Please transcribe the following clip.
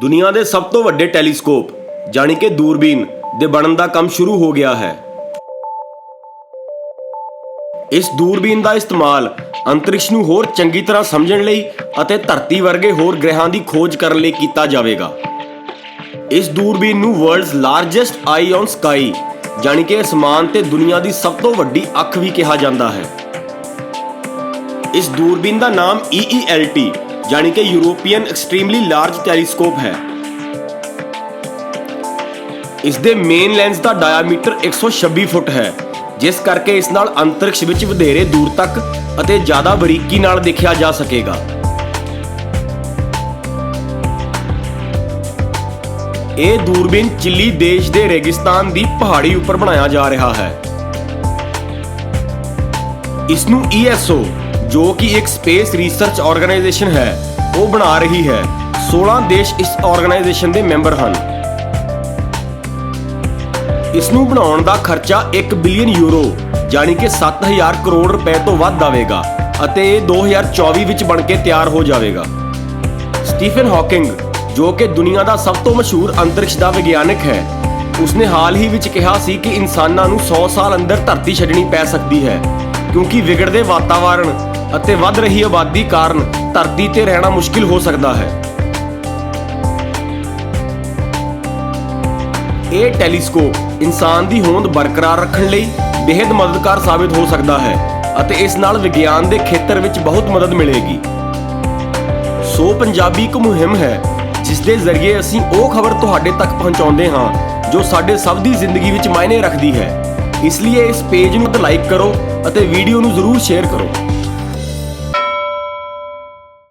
ਦੁਨੀਆ ਦੇ ਸਭ ਤੋਂ ਵੱਡੇ ਟੈਲੀਸਕੋਪ, ਜਾਣੀ ਕਿ ਦੂਰਬੀਨ, ਦੇ ਬਣਨ ਦਾ ਕੰਮ ਸ਼ੁਰੂ ਹੋ ਗਿਆ ਹੈ। ਇਸ ਦੂਰਬੀਨ ਦਾ ਇਸਤੇਮਾਲ ਅੰਤਰਿਕਸ਼ ਨੂੰ ਹੋਰ ਚੰਗੀ ਤਰ੍ਹਾਂ ਸਮਝਣ ਲਈ ਅਤੇ ਧਰਤੀ ਵਰਗੇ ਹੋਰ ਗ੍ਰਹਿਆਂ ਦੀ ਖੋਜ ਕਰਨ ਲਈ ਕੀਤਾ ਜਾਵੇਗਾ। ਇਸ ਦੂਰਬੀਨ ਨੂੰ world's largest eye on sky ਜਾਣੀ ਕਿ ਅਸਮਾਨ ਤੇ ਦੁਨੀਆ ਦੀ ਸਭ ਤੋਂ ਵੱਡੀ ਅੱਖ ਵੀ ਕਿਹਾ ਜਾਂਦਾ ਹੈ। ਇਸ ਦੂਰਬੀਨ ਦਾ ਨਾਮ EELT ਜਾਣੀ ਕਿ ਯੂਰੋਪੀਅਨ ਐਕਸਟ੍ਰੀਮਲੀ ਲਾਰਜ ਟੈਲੀਸਕੋਪ ਹੈ। ਇਸ ਦੇ ਮੇਨ ਲੈਂਸ ਦਾ ਡਾਇਆਮੀਟਰ 126 ਫੁੱਟ ਹੈ, ਜਿਸ ਕਰਕੇ ਇਸ ਨਾਲ ਅੰਤਰਿਕਸ਼ ਵਿੱਚ ਵਧੇਰੇ ਦੂਰ ਤੱਕ ਅਤੇ ਜ਼ਿਆਦਾ ਬਰੀਕੀ ਨਾਲ ਦੇਖਿਆ ਜਾ ਸਕੇਗਾ। ਇਹ ਦੂਰਬੀਨ ਚਿਲੀ ਦੇਸ਼ ਦੇ ਰੇਗਿਸਤਾਨ ਦੀ ਪਹਾੜੀ ਉੱਪਰ ਬਣਾਇਆ ਜਾ ਰਿਹਾ ਹੈ। ਇਸ ਨੂੰ ESO ਜੋ ਕਿ ਇੱਕ ਸਪੇਸ ਰਿਸਰਚ ਆਰਗੇਨਾਈਜੇਸ਼ਨ ਹੈ, ਉਹ ਬਣਾ ਰਹੀ ਹੈ। 16 ਦੇਸ਼ ਇਸ ਆਰਗੇਨਾਈਜੇਸ਼ਨ ਦੇ ਮੈਂਬਰ ਹਨ। ਇਸ ਨੂੰ ਬਣਾਉਣ ਦਾ ਖਰਚਾ 1 ਬਿਲੀਅਨ ਯੂਰੋ ਯਾਨੀ ਕਿ 7000 ਕਰੋੜ ਰੁਪਏ ਤੋਂ ਵੱਧ ਆਵੇਗਾ ਅਤੇ ਇਹ 2024 ਵਿੱਚ ਬਣ ਕੇ ਤਿਆਰ ਹੋ ਜਾਵੇਗਾ। ਸਟੀਫਨ ਹਾਕਿੰਗ, ਜੋ ਕਿ ਦੁਨੀਆ ਦਾ ਸਭ ਤੋਂ ਮਸ਼ਹੂਰ ਅੰਤਰਿਕਸ਼ ਦਾ ਵਿਗਿਆਨਕ ਹੈ, ਉਸਨੇ ਹਾਲ ਹੀ ਵਿੱਚ ਕਿਹਾ ਸੀ ਕਿ ਇਨਸਾਨਾਂ ਨੂੰ 100 ਸਾਲ ਅੰਦਰ ਧਰਤੀ ਛੱਡਣੀ ਪੈ ਸਕਦੀ ਹੈ, ਕਿਉਂਕਿ ਵਿਗੜਦੇ ਵਾਤਾਵਰਣ ਅਤੇ ਵੱਧ ਰਹੀ ਆਬਾਦੀ ਕਾਰਨ ਧਰਤੀ ਤੇ ਰਹਿਣਾ ਮੁਸ਼ਕਿਲ ਹੋ ਸਕਦਾ ਹੈ। ਇਹ ਟੈਲੀਸਕੋਪ ਇਨਸਾਨ ਦੀ ਹੋਂਦ ਬਰਕਰਾਰ ਰੱਖਣ ਲਈ ਬੇहद ਮਦਦਗਾਰ ਸਾਬਿਤ ਹੋ ਸਕਦਾ ਹੈ ਅਤੇ ਇਸ ਨਾਲ ਵਿਗਿਆਨ ਦੇ ਖੇਤਰ ਵਿੱਚ ਬਹੁਤ ਮਦਦ ਮਿਲੇਗੀ। ਸੋ ਪੰਜਾਬੀ ਇੱਕ ਮੁਹਿੰਮ ਹੈ, ਜਿਸ ਦੇ ਜ਼ਰੀਏ ਅਸੀਂ ਉਹ ਖਬਰ ਤੁਹਾਡੇ ਤੱਕ ਪਹੁੰਚਾਉਂਦੇ ਹਾਂ, ਜੋ ਸਾਡੇ ਸਭ ਦੀ ਜ਼ਿੰਦਗੀ ਵਿੱਚ ਮਾਇਨੇ ਰੱਖਦੀ ਹੈ। ਇਸ ਲਈ ਇਸ ਪੇਜ ਨੂੰ ਲਾਈਕ ਕਰੋ ਅਤੇ ਵੀਡੀਓ ਨੂੰ ਜ਼ਰੂਰ ਸ਼ੇਅਰ ਕਰੋ।